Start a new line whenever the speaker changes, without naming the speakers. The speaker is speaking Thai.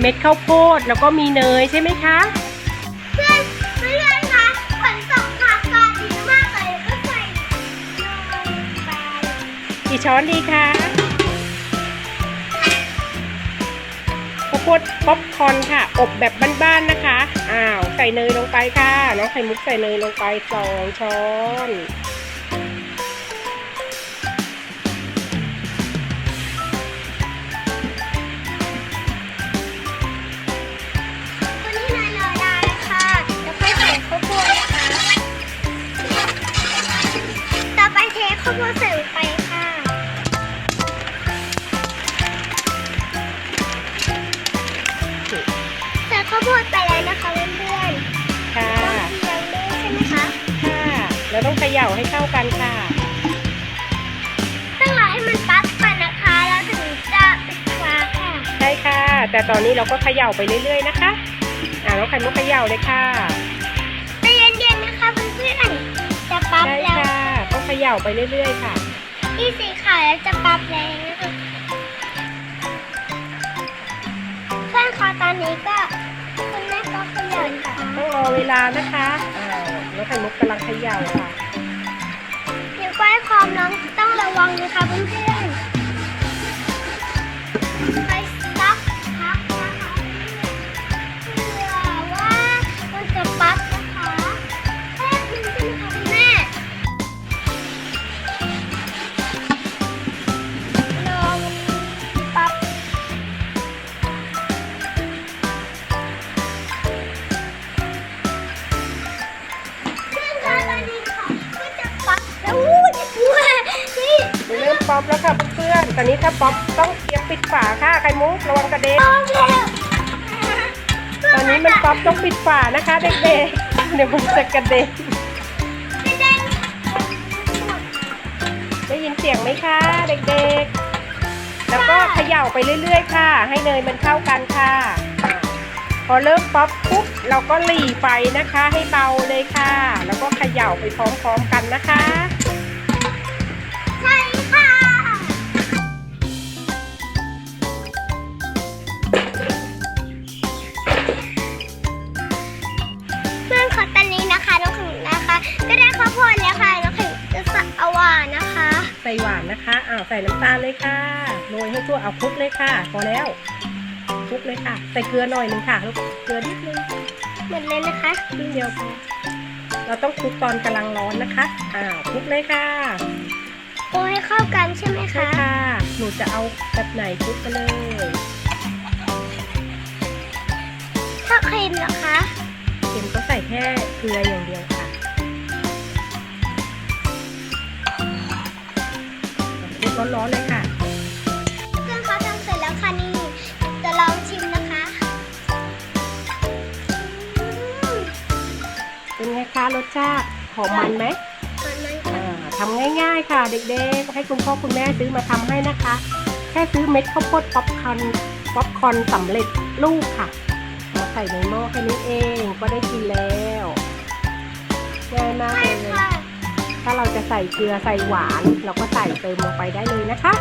มีเม็ดข้าวโพดแล้วก็มีเนยใช่ไหมคะ
เพื่อนเพื่อนคะฝนตกค่ะอากาศดีมากเลยก็ใส่ลงไป
กี่ช้อนดีคะข้าวโพดป๊อปคอร์นค่ะ อบแบบบ้านๆนะคะ อ้าว ใส่เนยลงไปค่ะ น้องไข่มุกใส่เนยลงไปสองช้อน
วัน ให้
เข้ากันค่ะ
ต้องรอให้มันปั๊บก่อนนะคะ แล้วถึงจะปิดฝาค่ะ
ใช่ค่ะ แต่ตอนนี้เราก็เขย่าไปเรื่อย ๆ นะคะ อ่าน้องไข่มุกเขย่าเลยค่ะ
ใจเย็นๆนะคะเพื่อนๆจะปั๊บ
ใช่
แล้ว
ค่ะต้องเขย่าไปเรื่อย ๆ ค่ะ
ที่สีขาวแล้วจะปั๊บแล้วนะคะเพื่อนขอตอนนี้ก็คุณแม่ก็ขยันค่ะ
ต้องรอเวลานะคะอ่าน้องไข่มุกกำลังเขย่าค่ะ
ต้องระวั อปแล้ว
ค่ะเพื่อนๆตอนนี้ถ้าป๊อปต้องเตรียมปิดฝาค่ะไข่มุกระวังกระเด็นตอนนี้มันป๊อปต้องปิดฝานะคะเด็กๆเดี๋ยวมันจะกระเด็น
ได้
ยินเสียงไหมคะเด็กๆ แล้วก็เขย่าไปเรื่อยๆ ค่ะ ให้เนยมันเข้ากันค่ะ พอเริ่มป๊อปปุ๊บเราก็หลีไฟนะคะ ให้เบาเลยค่ะ แล้วก็เขย่าไปพร้อมๆกันนะคะ
ข้าวโพดแล้วค่ะน้องขิงจะใส่เอาหวานนะคะ
ใส่หวานนะคะอ้าวใส่น้ำตาลเลยค่ะโรยให้ทั่วเอาคลุกเลยค่ะ พอแล้วคลุกเลยค่ะ ใส่เกลือหน่อยหนึงค่ะลูกเกลือนิดนึง
หมดเลยนะคะ
ครึ่งเดียวพอเราต้องคลุกตอนกำลังร้อนนะคะอ้าวคลุกเลยค่ะ
โอ้ให้เข้ากันใช่ไหม
ใช่
คะ
ค่ะหนูจะเอาแบบไหนคลุกไปเลย
ถ้าเค็มเหรอคะ
เค็มก็ใส่แค่เกลืออย่างเดียว ร้อนๆเลยค่ะ
เครื่องเขาทำเสร็จแล้วค่ะนี่จะลองชิมนะคะอืม
เป็นไงคะรสชาติหอมมันไหม
มันมันค่ะ
อ่าทำง่ายๆค่ะ เด็กๆ ให้คุณพ่อคุณแม่ซื้อมาทำให้นะคะ แค่ซื้อเม็ดข้าวโพดป๊อปคอร์นป๊อปคอร์นสำเร็จรูปค่ะมาใส่ในหม้อแค่นี้เองก็ได้กินแล้วง่ายมาก เราจะใส่เกลือใส่หวาน เราก็ใส่เติมลงไปได้เลยนะคะ